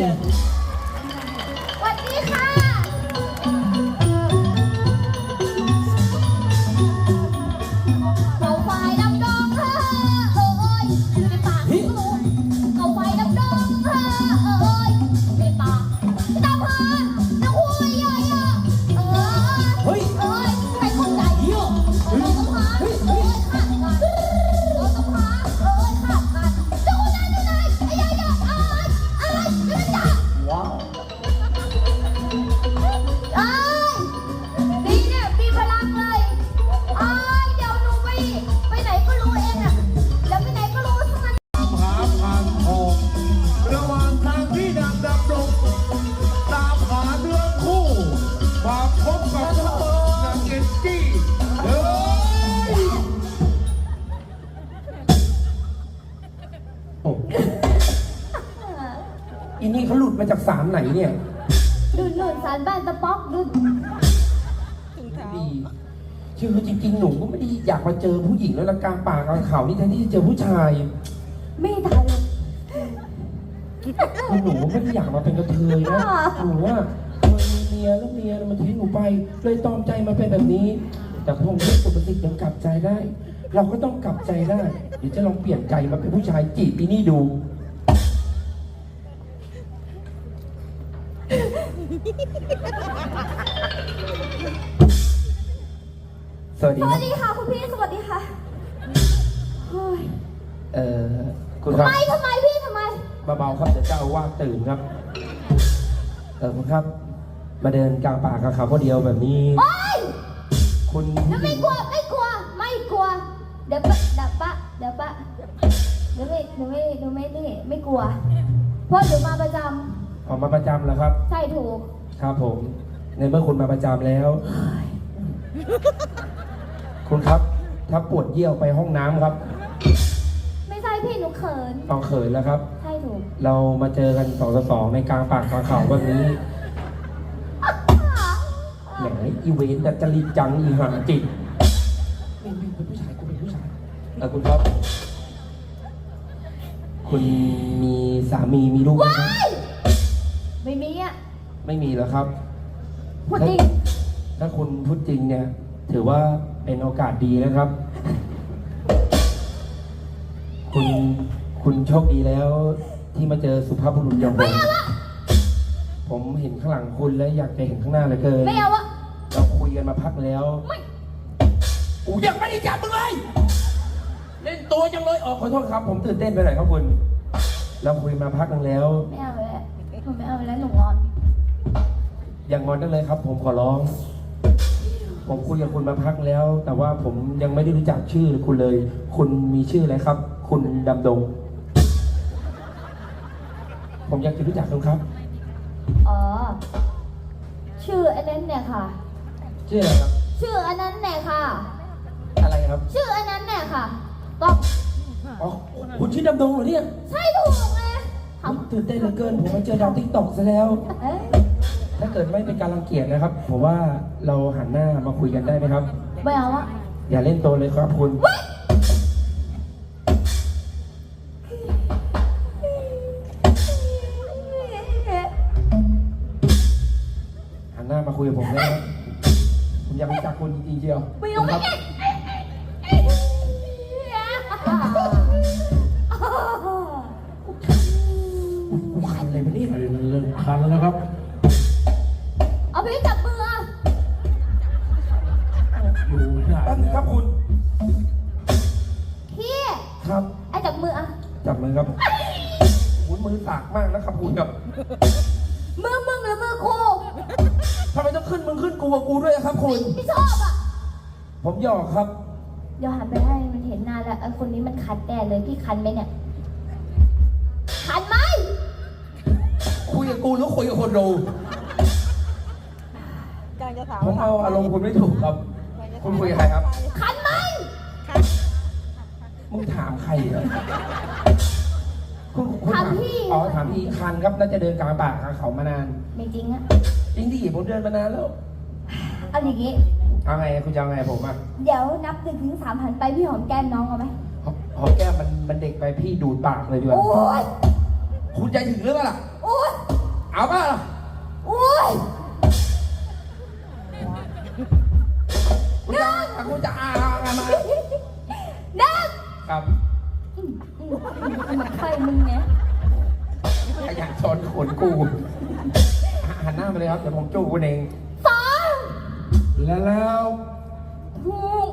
ส อินี่เขาหลุดมาจากสารไหนเนี่ยดุนหนุนสารบ้านตะป๊อกดุนดีคือจริงๆ หนูก็ไม่ได้อยากมาเจอผู้หญิงแล้วละกลางป่ากลางเขานี่แทนที่จะเจอผู้ชายไม่ทันเลยคือหนูไม่ได้อยากมาเป็นกระเทยนะหนูว่ามันมีเมียแล้วเมียมันทิ้งหนูไป เลยตอมใจมาเป็นแบบนี้ แต่พงษ์สุปฏิยังกลับใจได้ เราก็ต้องกลับใจได้ เดี๋ยวจะลองเปลี่ยนใจมาเป็นผู้ชายจีบปีนี่ดู สวัสสดีควัรัสบดีค่ะคุณพี่สวัสดีค่ะเฮ้ยเอ่อคุณคทำรับไมทำไมพี่ทำไม เบาๆครับเดี๋ยวเจ้าอาวาสตื่นครับ เออคุณครับ มาเดินกลางป่ากลางเขาคนเดียวแบบนี้ โอ๊ยคุณหนูไม่กลัวไม่กลัวไม่กลัว เดี๋ยวปะเดี๋ยวปะเดี๋ยวปะหนูไม่หนูไม่หนูไม่นี่ไม่กลัว เพราะหนูมาประจออกมาประจำแล้วครับำใช่ถูก ครับผม ในเมื่อคุณมาประจำแล้ว คุณครับ ถ้าปวดเยี่ยวไปห้องน้ำครับไม่ใช่พี่หนูเขินต้องเขินแล้วครับ ใช่ถูกเรามาเจอกันสองต่อสองในกลางป่ากลางเขาแบบนี้แหมอีเวนต์ดัดจริตจังอีหาจิตไม่ไม่เป็นผู้ชายกูเป็นผู้ชายเออคุณครับ คุณมีสามีมีลูกไหมครับ ไม่มีอะไม่มีแล้วครับ พูดจริง ถ้าคุณพูดจริงเนี่ย ถือว่าเป็นโอกาสดีนะครับ คุณคุณโชคดีแล้วที่มาเจอสุภาพบุรุษอย่างผมผมเห็นข้างหลังคุณแล้วอยากจะเห็นข้างหน้าเหลือเกิน ไม่เอาอะเราคุยกันมาพักแล้วกูยังไม่ได้จับมึงเลย เล่นตัวจังเลยออกขอโทษครับ ผมตื่นเต้นไปหน่อยครับคุณ เราคุยมาพักหนึงแล้ว ไม่เอาแล้วหนูไม่เอาแล้วหนูงอน อย่างงอนได้เลยครับ ผมขอร้อง ผมคุยกับคุณมาพักแล้ว แต่ว่าผมยังไม่ได้รู้จักชื่อคุณเลย คุณมีชื่ออะไรครับ คุณดำดง ผมอยากจะรู้จักคุณครับ อ๋อ ชื่ออันนั้นเนี่ยค่ะ ชื่ออะไรครับ ชื่ออันนั้นเนี่ยค่ะ อะไรครับ ชื่ออันนั้นเนี่ยค่ะต้องอ๋อคุณชื่อดำดงเหรอเนี่ย ใช่ถูกไงผมตื่นเต้นเหลือเกิน ผมมาเจอดาวติ๊กตอกซะแล้ว เอ้ยถ้า เกิดไม่เป็นการรังเกียจนะครับ ผมว่าเราหันหน้ามาคุยกันได้ไหมครับ ไม่เอาอะอย่าเล่นตัวเลยครับคุณ หันหน้ามาคุยกับผมได้ไหมผมอยากรู้จักคุณจริงๆเชียวไม่เอาไม่ครับ อยู่ที่ไหนแป๊บนึงครับคุณ พี่ครับไอ้จับมืออะจับมือครับคุณมือสากมากนะครับคุณครับมือมึงหรือมือครูทำไมต้องขึ้นมึงขึ้นกูกับกูด้วยครับคุณไม่ชอบอะผมหยอกครับ เดี๋ยวหันไปให้มันเห็นหน้าแล้วไอ้คนนี้มันคันแน่เลยพี่คันไหมเนี่ยคันไหมคุยกับกูหรือคุยกับคนดูกำลังจะถามผมเอาอารมณ์คุณไม่ถูกครับ คุณคุยกับใครครับ คันไหมมึงถามใครเหรอคุณคุณถามพี่ อ๋อถามพี่คันครับน่าจะเดินกลางป่ากลางเขามานานไม่จริงอะจริงดิผมเดินมานานแล้ว เอาอย่างงี้ เอาไงคุณจะเอาไงผมอะเดี๋ยวนับหนึ่งถึงสามหันไปพี่หอมแก้มน้องเอาไหมหอมหอมแก้มมันมันเด็กไปพี่ดูดปากเลยดีกว่า โอ้ยคุณใจถึงหรือเปล่าล่ะโอ้ยเอาเปล่าล่ะโอ้ย จะคุณจะเอาอะไรมานักครับมันใครมึงเนี่ยขยันชนขนกูหันหน้ามาเลยครับ เดี๋ยวผมจูบคุณเอง สอง และแล้วถูก